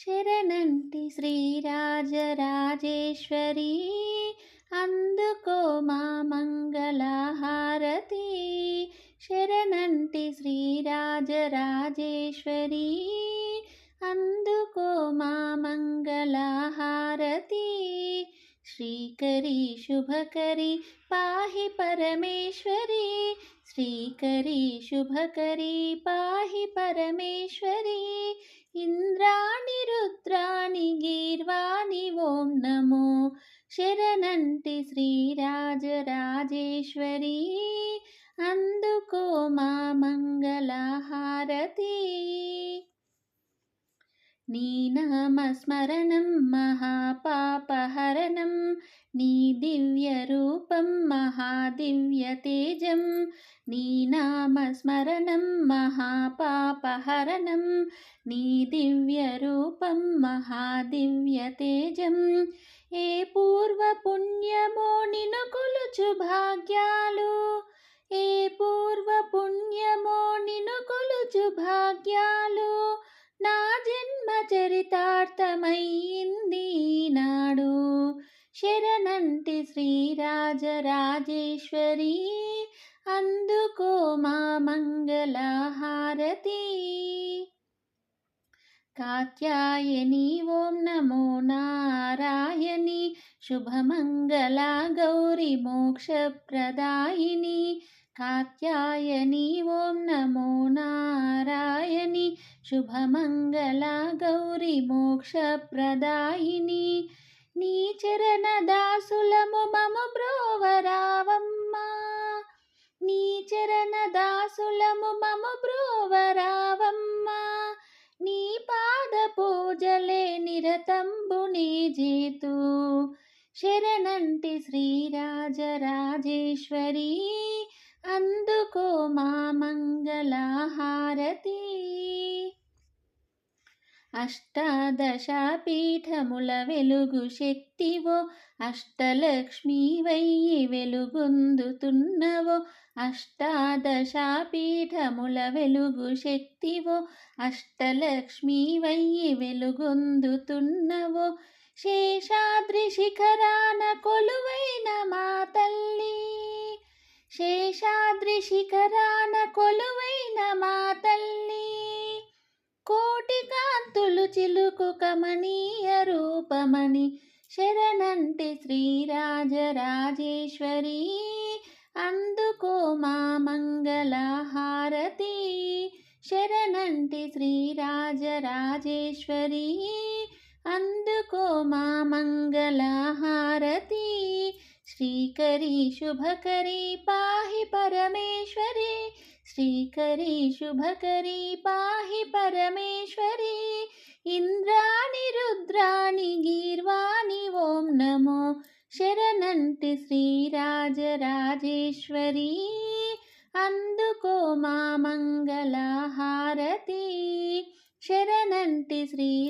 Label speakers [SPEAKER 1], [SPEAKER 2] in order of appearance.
[SPEAKER 1] శరణంటి శ్రీరాజరాజేశ్వరి అందుకో మా మంగళహారతి శరణంటి శ్రీరాజరాజేశ్వరి అందుకో మా మంగళహారతి శ్రీకరి శుభకరి పాహి పరమేశ్వరి శ్రీకరి శుభకరి పాహి పరమేశ్వరి ఇంద్రాణి రుద్రాణి గీర్వాణి ఓం నమో శరణంటి శ్రీరాజరాజేశ్వరి. అందుకో మా మంగళహారతి. నీ నామస్మరణం మహాపాపహరణం నీ దివ్యరూపం మహాదివ్యతేజం నీ మహాపాపహరణం నీ దివ్యరూపం మహాదివ్యతేజం ఏ పూర్వ పుణ్యమో నిను కొలుచు భాగ్యాలు ఏ పూర్వ పుణ్యమో నిను కొలుచు భాగ్యాలు. నా జన్మ చరితార్థమయ్యింది నాడు శరణంటి శ్రీరాజరాజేశ్వరి భారతి. కాత్యాయని ఓం నమో నారాయణి. శుభమంగళా గౌరి మోక్షప్రదాయిని కాత్యాయని ఓం నమో నారాయణి. శుభమంగళా గౌరి మోక్షప్రదాయిని నీ చరణ దాసులము మము బ్రోవరావమ్మా. నీ చరణ దాసులము మము బ్రో శరణంటి శ్రీరాజరాజేశ్వరి అందుకో మా మంగళహారతి. అష్టాదశ పీఠముల వెలుగు శక్తివో అష్టలక్ష్మి వయ్యి వెలుగొందుతున్నవో అష్టాదశ పీఠముల వెలుగు శక్తివో అష్టలక్ష్మి వయ్యి వెలుగొందుతున్నవో శేషాద్రి శిఖరాన కొలువైన మా తల్లి. శేషాద్రి శిఖరాన కొలువైన మా తల్లి. కోటి కాంతులు చిలుకు కమనీయ రూపమణి. శరణంటి శ్రీరాజరాజేశ్వరి అందుకో మా మంగళహారతి. శరణంటి శ్రీరాజరాజేశ్వరి అందుకో మా మంగళహారతి. శ్రీకరి శుభకరి పాహి పరమేశ్వరి. శ్రీకరి శుభకరి పాహి పరమేశ్వరి. ఇంద్రాణి రుద్రాణి గీర్వాణి ఓం నమో. శరణంటి శ్రీరాజరాజేశ్వరి. అందుకో మా మంగళహారతి. శరణంటి శ్రీరా